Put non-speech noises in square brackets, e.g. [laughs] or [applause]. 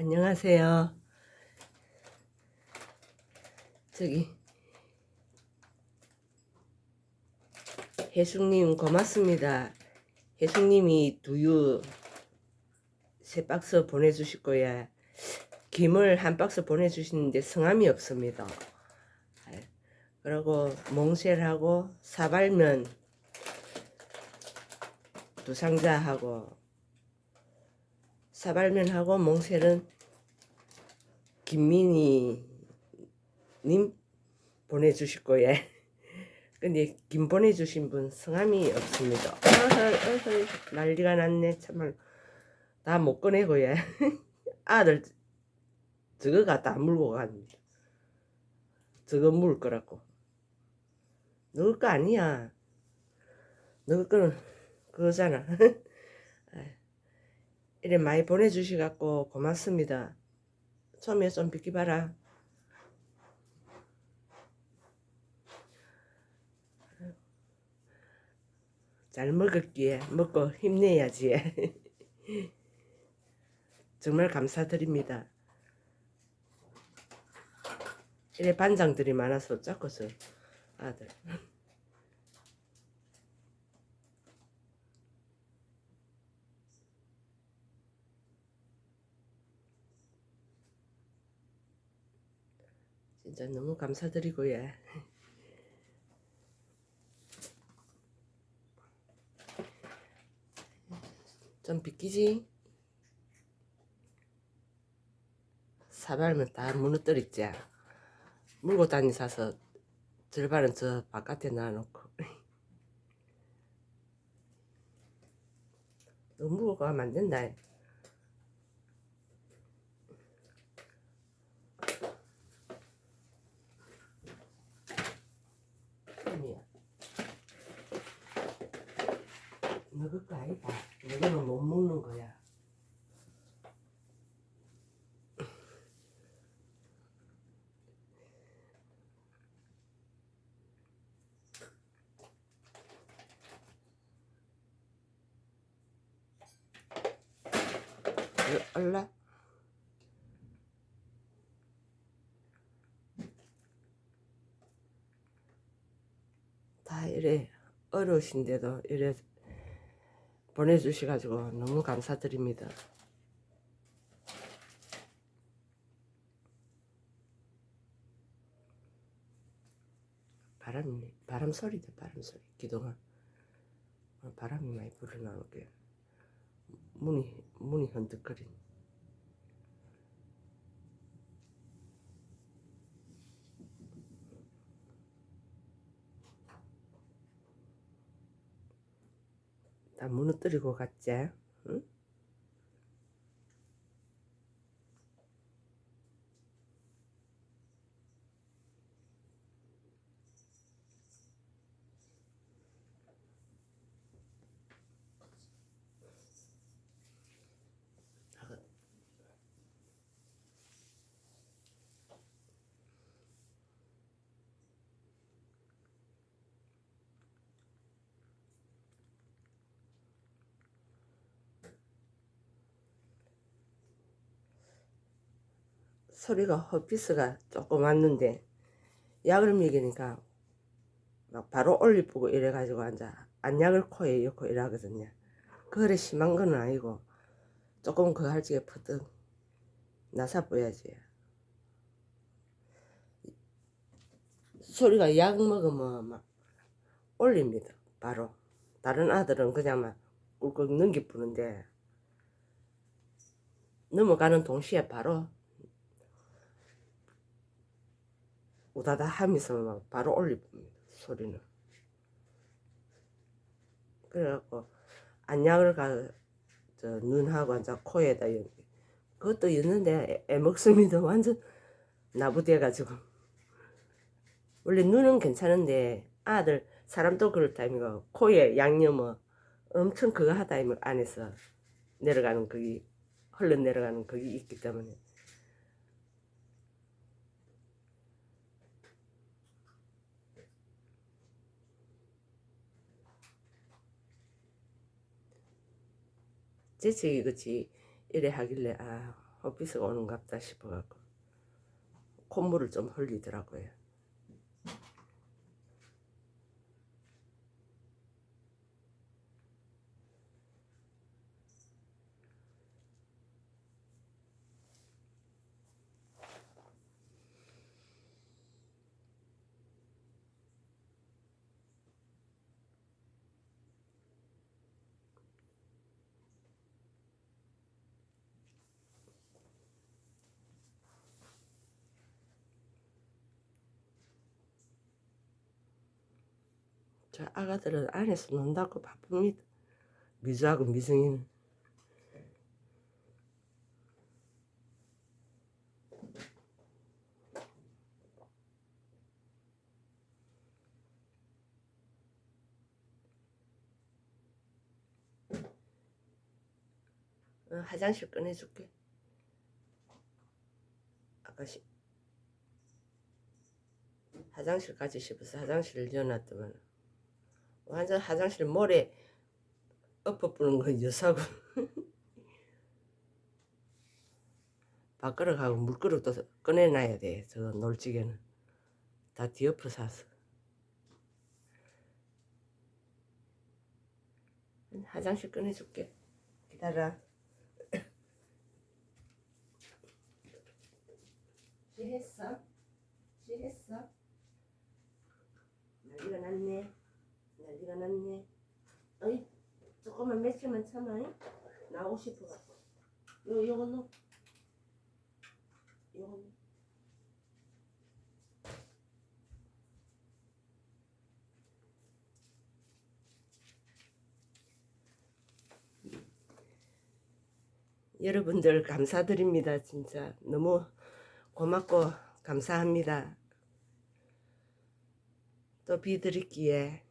안녕하세요. 저기 혜숙님 고맙습니다. 혜숙님이 두유 세 박스 보내주실 거야. 김을 한 박스 보내주시는데 성함이 없습니다. 예. 그리고 몽쉘하고 사발면 두 상자하고 사발면하고 몽쉘은 김민희 님 보내주실 거예요. [laughs] 근데 김 보내주신 분 성함이 없습니다. 어허, 어허, 난리가 났네 참말 다못 꺼내고 예. [laughs] 아들 저거 갖다 물고 갑니다. 저거 물 거라고. 너거 아니야. 너 거는 그거잖아. [laughs] 이래 많이 보내주시갖고 고맙습니다. 처음에 좀 비키봐라. 잘 먹을게. 먹고 힘내야지. [laughs] 정말 감사드립니다. 이래 반장들이 많아서 짝거서 아들. 진짜 너무 감사드리고요. 좀 비키지? 사발면 다 무너뜨렸지. 물고 다니 사서 절반은 저 바깥에 놔놓고. 너 물고 가면 안 된다. 아니야. 너그 거 아니다. 너는 못 먹는 거야. 어, 얼라? 다 이래 어려우신데도 이래 보내주셔가지고 너무 감사드립니다. 바람이 바람 소리다 바람 소리. 기동아 어, 바람이 많이 불어나오게. 문이 문이 흔들거린 다 무너뜨리고 갔지 응? 소리가 허피스가 조금 왔는데 약을 먹이니까 막 바로 올리쁘고 이래가지고 앉아 안약을 코에 넣고 이러거든요. 그래 심한 건 아니고 조금 그거 할 적에 퍼뜩 나사 보야지. 소리가 약 먹으면 막 올립니다. 바로 다른 아들은 그냥 막 꿀꺽 넘기 뿌는데 넘어가는 동시에 바로 우다다 하면서 막 바로 올립니다. 소리는. 그래갖고 안약을 가, 저 눈하고 이제 코에다 연 그것도 였는데 애, 먹습니다. [laughs] 완전 나부대가지고. 원래 눈은 괜찮은데 아들 사람도 그렇다 이거 코에 양념어 엄청 그거 하다 이면 안에서 내려가는 거기 흘러 내려가는 거기 있기 때문에 재채기 그치 이래 하길래 아 헛비스가 오는갑다 싶어갖고 콧물을 좀 흘리더라고요. 저 아가들은 안에서 논다고 바쁩니다. 미주하고 미승이는. 어, 화장실 꺼내줄게. 아까 시, 화장실 가지 싶어서 화장실을 여놨더만 완전 화장실 모래 엎어 뿌는 건 여사고 밥그릇 [laughs] 하고 물그릇도 꺼내놔야 돼. 저 놀찌개는 다 뒤엎어 샀어. 화장실 꺼내줄게. 기다려. 취했어? 취했어? 난리가 났네. 난리가 났네. 어이, 조금만 며칠만 참아. 잉? 나오고 싶어갖고. 요, 요거 넣어. 요거 넣어. 여러분들 감사드립니다. 진짜 너무 고맙고 감사합니다. 또 비드릴기에